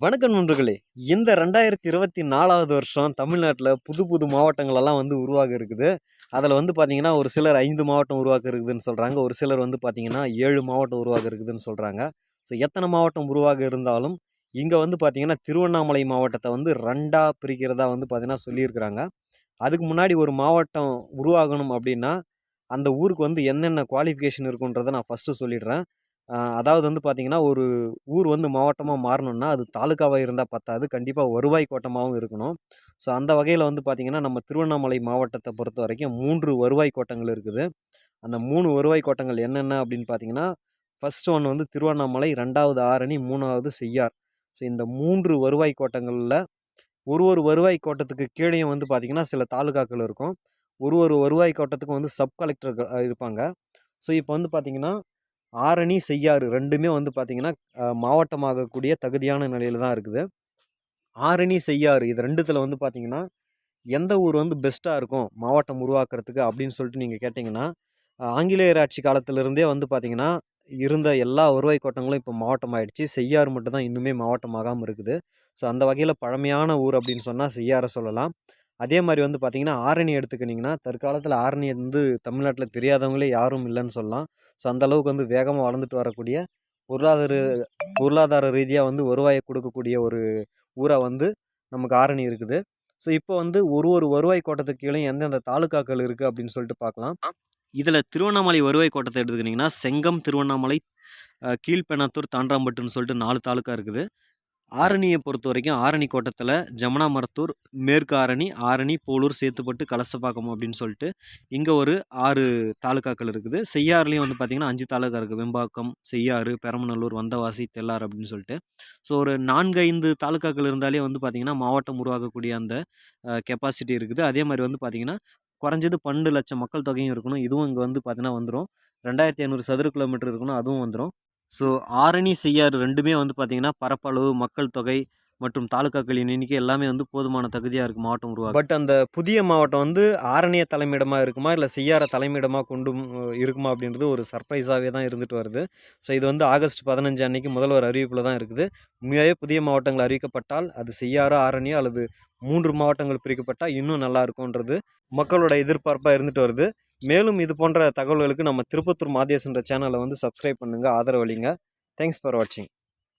வணக்கம் நண்பர்களே. இந்த ரெண்டாயிரத்தி இருபத்தி நாலாவது வருஷம் தமிழ்நாட்டில் புது புது மாவட்டங்களெல்லாம் வந்து உருவாக இருக்குது. அதில் வந்து பார்த்திங்கன்னா ஒரு சிலர் ஐந்து மாவட்டம் உருவாக்க இருக்குதுன்னு சொல்கிறாங்க ஒரு சிலர் வந்து பார்த்திங்கன்னா ஏழு மாவட்டம் உருவாக இருக்குதுன்னு சொல்கிறாங்க ஸோ எத்தனை மாவட்டம் உருவாக இருந்தாலும் இங்கே வந்து பார்த்திங்கன்னா திருவண்ணாமலை மாவட்டத்தை வந்து ரெண்டாக பிரிக்கிறதா வந்து பார்த்திங்கன்னா சொல்லியிருக்கிறாங்க. அதுக்கு முன்னாடி ஒரு மாவட்டம் உருவாகணும் அப்படின்னா அந்த ஊருக்கு வந்து என்னென்ன குவாலிஃபிகேஷன் இருக்குன்றதை நான் ஃபஸ்ட்டு சொல்லிடுறேன். அதாவது வந்து பார்த்திங்கன்னா ஒரு ஊர் வந்து மாவட்டமாக மாறணும்னா அது தாலுக்காவாக இருந்தால் பத்தாது. கண்டிப்பாக வருவாய் கோட்டமாகவும் இருக்கணும். ஸோ அந்த வகையில் வந்து பார்த்திங்கன்னா நம்ம திருவண்ணாமலை மாவட்டத்தை பொறுத்த வரைக்கும் மூன்று வருவாய் கோட்டங்கள் இருக்குது. அந்த மூணு வருவாய் கோட்டங்கள் என்னென்ன அப்படின்னு பார்த்தீங்கன்னா ஃபர்ஸ்ட் ஒன் வந்து திருவண்ணாமலை ரெண்டாவது ஆரணி மூணாவது செய்யார். ஸோ இந்த மூன்று வருவாய் கோட்டங்களில் ஒரு ஒரு வருவாய் கோட்டத்துக்கு கீழேயும் வந்து பார்த்திங்கன்னா சில தாலுகாக்கள் இருக்கும். ஒரு ஒரு வருவாய் கோட்டத்துக்கும் வந்து சப் கலெக்டர் இருப்பாங்க. ஸோ இப்போ வந்து பார்த்திங்கன்னா ஆரணி செய்யாறு ரெண்டுமே வந்து பார்த்திங்கன்னா மாவட்டமாகக்கூடிய தகுதியான நிலையில் தான் இருக்குது. ஆரணி செய்யாறு இது ரெண்டுத்தில் வந்து பார்த்திங்கன்னா எந்த ஊர் வந்து பெஸ்ட்டாக இருக்கும் மாவட்டம் உருவாக்குறதுக்கு அப்படின்னு சொல்லிட்டு நீங்கள் கேட்டிங்கன்னா ஆங்கிலேயர் ஆட்சி காலத்திலிருந்தே வந்து பார்த்திங்கன்னா இருந்த எல்லா வருவாய் கோட்டங்களும் இப்போ மாவட்டம் ஆயிடுச்சு செய்யார் மட்டும் தான் இன்னுமே மாவட்டமாகாமல் இருக்குது. ஸோ அந்த வகையில் பழமையான ஊர் அப்படின்னு சொன்னால் செய்யாரை சொல்லலாம். அதே மாதிரி வந்து பார்த்திங்கன்னா ஆரணி எடுத்துக்கினிங்கன்னா தற்காலத்தில் ஆரணி வந்து தமிழ்நாட்டில் தெரியாதவங்களே யாரும் இல்லைன்னு சொல்லலாம். ஸோ அந்த அளவுக்கு வந்து வேகமாக வளர்ந்துட்டு வரக்கூடிய பொருளாதார பொருளாதார ரீதியாக வந்து வருவாயை கொடுக்கக்கூடிய ஒரு ஊராக வந்து நமக்கு ஆரணி இருக்குது. ஸோ இப்போ வந்து ஒரு ஒரு வருவாய் கோட்டத்துக்கு கீழே எந்தெந்த தாலுக்காக்கள் இருக்குது அப்படின்னு சொல்லிட்டு பார்க்கலாம் இதில் திருவண்ணாமலை வருவாய் கோட்டத்தை எடுத்துக்கிட்டிங்கன்னா செங்கம் திருவண்ணாமலை அஹ், கீழ்பெண்ணாத்தூர் தாண்டாம்பட்டுன்னு சொல்லிட்டு நாலு தாலுக்கா இருக்குது. ஆரணியை பொறுத்த வரைக்கும் ஆரணி கோட்டத்தில் ஜமுனா மரத்தூர் மேற்கு ஆரணி ஆரணி போலூர் சேத்துப்பட்டு கலசப்பாக்கம் அப்படின்னு சொல்லிட்டு இங்கே ஒரு ஆறு தாலுக்காக்கள் இருக்குது. செய்யாறுலேயும் வந்து பார்த்திங்கன்னா அஞ்சு தாலுக்கா இருக்குது வெம்பாக்கம் செய்யாறு பெரம்பநல்லூர் வந்தவாசி தெல்லார் அப்படின்னு சொல்லிட்டு. ஸோ ஒரு நான்கு ஐந்து தாலுக்காக்கள் இருந்தாலே வந்து பார்த்திங்கன்னா மாவட்டம் உருவாக்கக்கூடிய அந்த கெப்பாசிட்டி இருக்குது. அதே மாதிரி வந்து பார்த்திங்கன்னா குறைஞ்சது பன்னெண்டு லட்சம் மக்கள் தொகையும் இருக்கணும். இதுவும் இங்கே வந்து பார்த்திங்கன்னா வந்துடும் ரெண்டாயிரத்தி ஐநூறு சதுர கிலோமீட்டர் இருக்கணும். அதுவும் வந்துடும் ஸோ ஆரணி செய்யாறு ரெண்டுமே வந்து பார்த்திங்கன்னா பரப்பளவு மக்கள் தொகை மற்றும் தாலுக்காக்களின் எண்ணிக்கை எல்லாமே வந்து போதுமான தகுதியாக இருக்குது மாவட்டம் உருவாக பட் அந்த புதிய மாவட்டம் வந்து ஆரணிய தலைமையிடமாக இருக்குமா? இல்லை செய்யார தலைமையிடமாக கொண்டும் இருக்குமா அப்படின்றது ஒரு சர்ப்ரைஸாகவே தான் இருந்துட்டு வருது. ஸோ இது வந்து ஆகஸ்ட் பதினஞ்சு அன்னைக்கு முதல்வர் அறிவிப்பில் தான் இருக்குது. உண்மையாகவே புதிய மாவட்டங்கள் அறிவிக்கப்பட்டால் அது செய்யாரோ ஆரணியோ அல்லது மூன்று மாவட்டங்கள் பிரிக்கப்பட்டால் இன்னும் நல்லா இருக்கும்ன்றது மக்களோட எதிர்பார்ப்பாக இருந்துட்டு வருது. மேலும் இது போன்ற தகவல்களுக்கு நம்ம திருப்பத்தூர் மாதேசன்ற சேனலை வந்து சப்ஸ்கிரைப் பண்ணுங்கள் ஆதரவளிங்க தேங்க்ஸ் ஃபார் வாட்சிங்